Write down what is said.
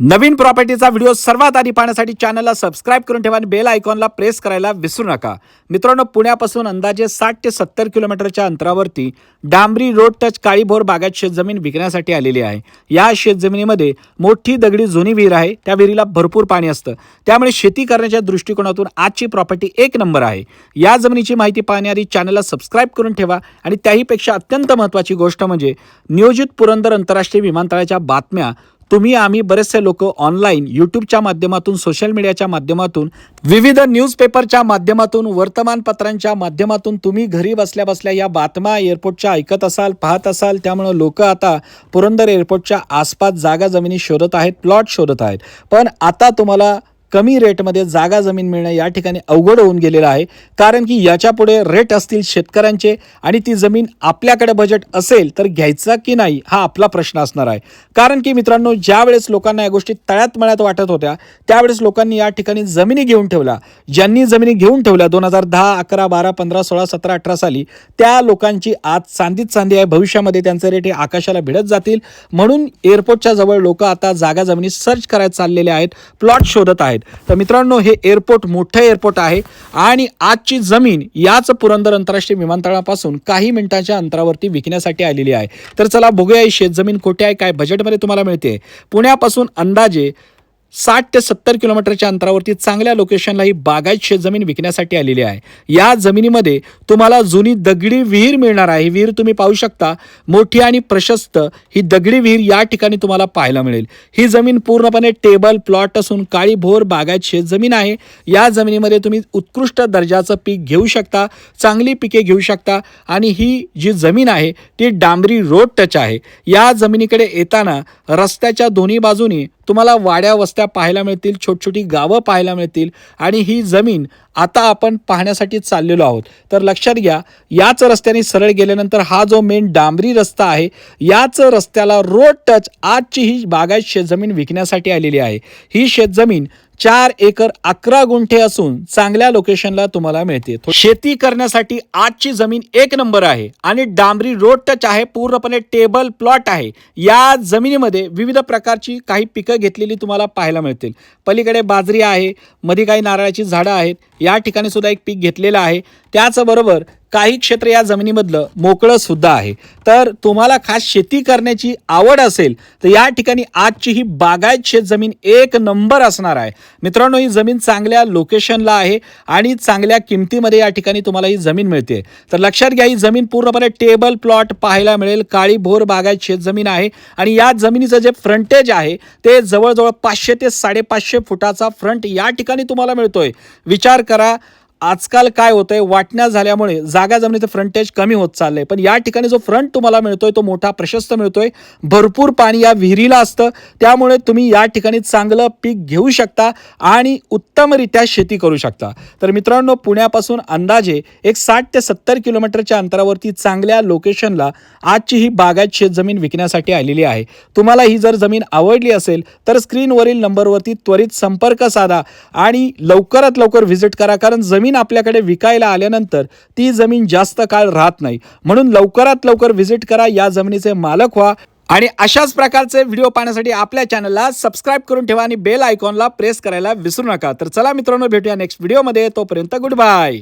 नवीन प्रॉपर्टीचा video सर्वात आधी पाहण्यासाठी चॅनलला सबस्क्राईब करून ठेवा आणि बेल आयकॉनला प्रेस करायला विसरू नका. मित्रांनो पुण्यापासून अंदाजे साठ ते सत्तर किलोमीटरच्या अंतरावरती डांबरी रोड टच काळीभोर बागात शेतजमीन विकण्यासाठी आलेली आहे. या शेतजमिनीमध्ये मोठी दगडी जुनी विहीर आहे. त्या विहिरीला भरपूर पाणी असतं. त्यामुळे शेती करण्याच्या दृष्टिकोनातून आजची प्रॉपर्टी एक नंबर आहे. या जमिनीची माहिती पाहण्याआधी चॅनलला सबस्क्राईब करून ठेवा आणि त्याहीपेक्षा अत्यंत महत्त्वाची गोष्ट म्हणजे नियोजित पुरंदर आंतरराष्ट्रीय विमानतळाच्या बातम्या तुम्ही आम्ही बरेचसे लोक ऑनलाईन यूट्यूबच्या माध्यमातून सोशल मीडियाच्या माध्यमातून विविध न्यूजपेपरच्या माध्यमातून वर्तमानपत्रांच्या माध्यमातून तुम्ही घरी बसल्या बसल्या या बातम्या एअरपोर्टच्या ऐकत असाल पाहत असाल. त्यामुळं लोक आता पुरंदर एअरपोर्टच्या आसपास जागा जमिनी शोधत आहेत प्लॉट शोधत आहेत. पण आता तुम्हाला कमी रेटमध्ये जागा जमीन मिळणं या ठिकाणी अवघड होऊन गेलेलं आहे. कारण की याच्यापुढे रेट असतील शेतकऱ्यांचे आणि ती जमीन आपल्याकडे बजेट असेल तर घ्यायचा की नाही हा आपला प्रश्न असणार आहे. कारण की मित्रांनो ज्यावेळेस लोकांना या गोष्टी तळ्यात मळ्यात वाटत होत्या त्यावेळेस लोकांनी या ठिकाणी जमिनी घेऊन ठेवल्या. ज्यांनी जमिनी घेऊन ठेवल्या दोन हजार दहा अकरा बारा पंधरा सोळा सतरा अठरा साली त्या लोकांची आज चांदीत चांदी आहे. भविष्यामध्ये त्यांचे रेट हे आकाशाला भिडत जातील. म्हणून एअरपोर्टच्या जवळ लोक आता जागा जमिनी सर्च करायला चाललेले आहेत प्लॉट शोधत आहेत. तर मित्रांनो हे एअरपोर्ट मोठं एअरपोर्ट आहे आणि आजची जमीन याच पुरंदर आंतरराष्ट्रीय विमानतळापासून काही मिनिटांच्या अंतरावरती विकण्यासाठी आलेली आहे. तर चला बघूया ही शेतजमीन कुठे आहे काय बजेटमध्ये तुम्हाला मिळते? पुण्यापासून अंदाजे साठ ते सत्तर किलोमीटरच्या अंतरावरती चांगल्या लोकेशनला ही बागायत शेतजमीन विकण्यासाठी आलेली आहे. या जमिनीमध्ये तुम्हाला जुनी दगडी विहीर मिळणार आहे. ही विहीर तुम्ही पाहू शकता. मोठी आणि प्रशस्त ही दगडी विहीर या ठिकाणी तुम्हाला पाहायला मिळेल. ही जमीन पूर्णपणे टेबल प्लॉट असून काळी भोर बागायत शेतजमीन आहे. या जमिनीमध्ये तुम्ही उत्कृष्ट दर्जाचं पीक घेऊ शकता चांगली पिके घेऊ शकता आणि ही जी जमीन आहे ती डांबरी रोड टच आहे. या जमिनीकडे येताना रस्त्याच्या दोन्ही बाजूनी तुम्हाला वाड्या वस्त्या पाहायला मिळतील छोटी छोटी गावं पाहायला मिळतील आणि ही जमीन आता आपण पाहण्यासाठी चाललेलो आहोत. तर लक्षात घ्या याच रस्त्याने सरळ गेल्यानंतर हा जो मेन डांबरी रस्ता आहे याच रस्त्याला रोड टच आजची ही बागायत शेतजमीन विकण्यासाठी आलेली आहे. ही शेतजमीन चार एकर अकरा गुंठे असून चांगल्या लोकेशनला तुम्हाला मिळते. शेती करण्यासाठी आजची जमीन एक नंबर आहे आणि डांबरी रोड टच आहे पूर्णपणे टेबल प्लॉट आहे. या जमिनीमध्ये विविध प्रकारची काही पिकं घेतलेली तुम्हाला पाहायला मिळतील. पलीकडे बाजरी आहे मध्ये काही नारळाची झाडं आहेत या ठिकाणी सुद्धा एक पीक घेतलेलं आहे. त्याचबरोबर काही क्षेत्र या जमिनीमधलं मोकळं सुद्धा आहे. तर तुम्हाला खास शेती करण्याची आवड असेल तर या ठिकाणी आजची ही बागायत शेत जमीन एक नंबर असणार आहे. मित्रांनो ही जमीन चांगल्या लोकेशनला आहे आणि चांगल्या किमतीमध्ये या ठिकाणी तुम्हाला ही जमीन मिळते. तर लक्षात घ्या ही जमीन पूर्णपणे टेबल प्लॉट पाहायला मिळेल. काळी भोर बागायत शेत जमीन आहे आणि या जमिनीचं जे फ्रंटेज आहे ते जवळजवळ पाचशे ते साडेपाचशे फुटाचा फ्रंट या ठिकाणी तुम्हाला मिळतोय. विचार करा आजकाल काय होतंय? वाटण्या झाल्यामुळे जागा जमिनीचं फ्रंटेज कमी होत चाललंय. पण या ठिकाणी जो फ्रंट तुम्हाला मिळतोय तो मोठा प्रशस्त मिळतोय. भरपूर पाणी या विहिरीला असतं. त्यामुळे तुम्ही या ठिकाणी चांगलं पीक घेऊ शकता आणि उत्तमरित्या शेती करू शकता. तर मित्रांनो पुण्यापासून अंदाजे एक साठ ते सत्तर किलोमीटरच्या अंतरावरती चांगल्या लोकेशनला आजची ही बागायत शेतजमीन विकण्यासाठी आलेली आहे. तुम्हाला ही जर जमीन आवडली असेल तर स्क्रीनवरील नंबरवरती त्वरित संपर्क साधा आणि लवकरात लवकर व्हिजिट करा. कारण जमीन जमीन आपल्याकडे विकायला आल्यानंतर ती जमीन जास्त काळ राहत नाही. म्हणून लवकरात लवकर व्हिजिट करा या जमिनीचे मालक व्हा. आणि अशाच प्रकारचे व्हिडिओ पाहण्यासाठी आपल्या चॅनलला सबस्क्राईब करून ठेवा आणि बेल आयकॉनला प्रेस करायला विसरू नका. तर चला मित्रांनो भेटूया नेक्स्ट व्हिडिओमध्ये तोपर्यंत गुड बाय.